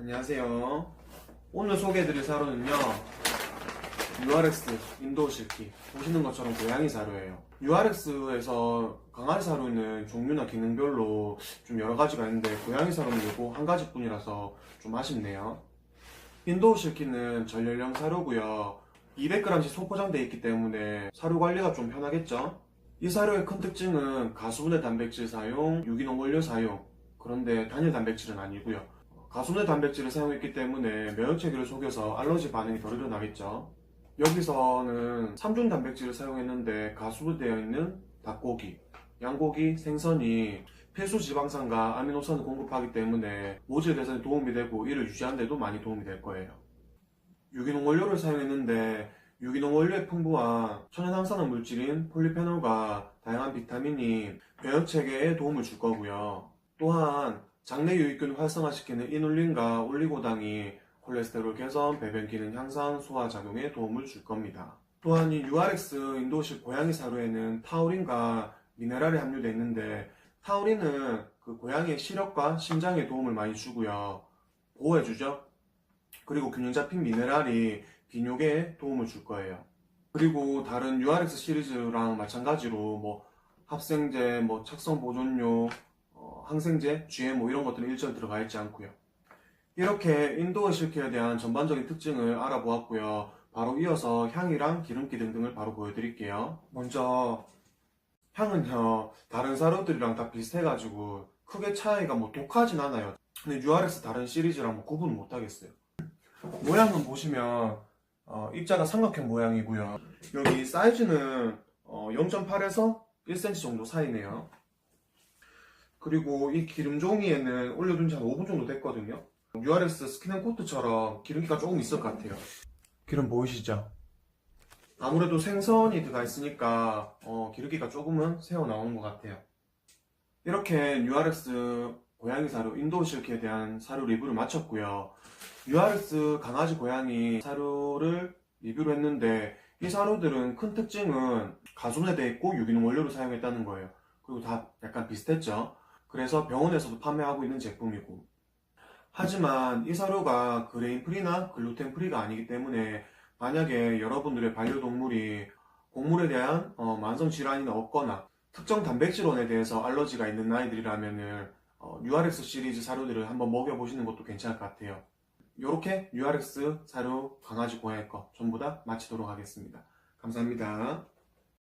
안녕하세요. 오늘 소개해드릴 사료는요. URX 인도 실키 보시는 것처럼 고양이 사료예요. URX에서 강아지 사료는 종류나 기능별로 좀 여러 가지가 있는데 고양이 사료는 이거 한 가지뿐이라서 좀 아쉽네요. 인도 실키는 전연령 사료고요. 200g씩 소포장되어 있기 때문에 사료 관리가 좀 편하겠죠? 이 사료의 큰 특징은 가수분해 단백질 사용, 유기농 원료 사용, 그런데 단일 단백질은 아니고요. 가수분해 단백질을 사용했기 때문에 면역체계를 속여서 알러지 반응이 덜 일어나겠죠. 여기서는 3중 단백질을 사용했는데 가수분되어 있는 닭고기, 양고기, 생선이 필수 지방산과 아미노산을 공급하기 때문에 모질 개선에 도움이 되고 이를 유지하는 데도 많이 도움이 될 거예요. 유기농 원료를 사용했는데 유기농 원료에 풍부한 천연항산화 물질인 폴리페놀과 다양한 비타민이 면역체계에 도움을 줄 거고요. 또한 장내 유익균 활성화시키는 이눌린과 올리고당이 콜레스테롤 개선, 배변 기능 향상, 소화 작용에 도움을 줄 겁니다. 또한 이 URX 인도식 고양이 사료에는 타우린과 미네랄이 함유되어 있는데 타우린은 그 고양이의 시력과 심장에 도움을 많이 주고요. 보호해주죠. 그리고 균형 잡힌 미네랄이 비뇨기에 도움을 줄 거예요. 그리고 다른 URX 시리즈랑 마찬가지로 뭐 합생제, 뭐 착성 보존료, 어, 항생제, GMO 이런 것들은 일절 들어가 있지 않고요. 이렇게 인도어 실키에 대한 전반적인 특징을 알아보았고요. 바로 이어서 향이랑 기름기 등등을 바로 보여드릴게요. 먼저 향은요 다른 사료들이랑 다 비슷해가지고 크게 차이가 뭐 독하진 않아요. 근데 URX 다른 시리즈랑 뭐 구분 못하겠어요. 모양은 보시면 어, 입자가 삼각형 모양이고요. 여기 사이즈는 어, 0.8에서 1cm 정도 사이네요. 그리고 이 기름 종이에는 올려둔 지 한 5분 정도 됐거든요. URX 스킨앤코트처럼 기름기가 조금 있을 것 같아요. 기름 보이시죠? 아무래도 생선이 들어가 있으니까 어, 기름기가 조금은 새어 나오는 것 같아요. 이렇게 URX 고양이 사료 인도 실키에 대한 사료 리뷰를 마쳤고요. URX 강아지 고양이 사료를 리뷰를 했는데 이 사료들은 큰 특징은 가순화되어 있고 유기농 원료를 사용했다는 거예요. 그리고 다 약간 비슷했죠. 그래서 병원에서도 판매하고 있는 제품이고 하지만 이 사료가 그레인 프리나 글루텐 프리가 아니기 때문에 만약에 여러분들의 반려동물이 곡물에 대한 어, 만성 질환이 없거나 특정 단백질원에 대해서 알러지가 있는 아이들이라면은 어, URX 시리즈 사료들을 한번 먹여보시는 것도 괜찮을 것 같아요. 이렇게 URX 사료 강아지 고양이 거 전부 다 마치도록 하겠습니다. 감사합니다.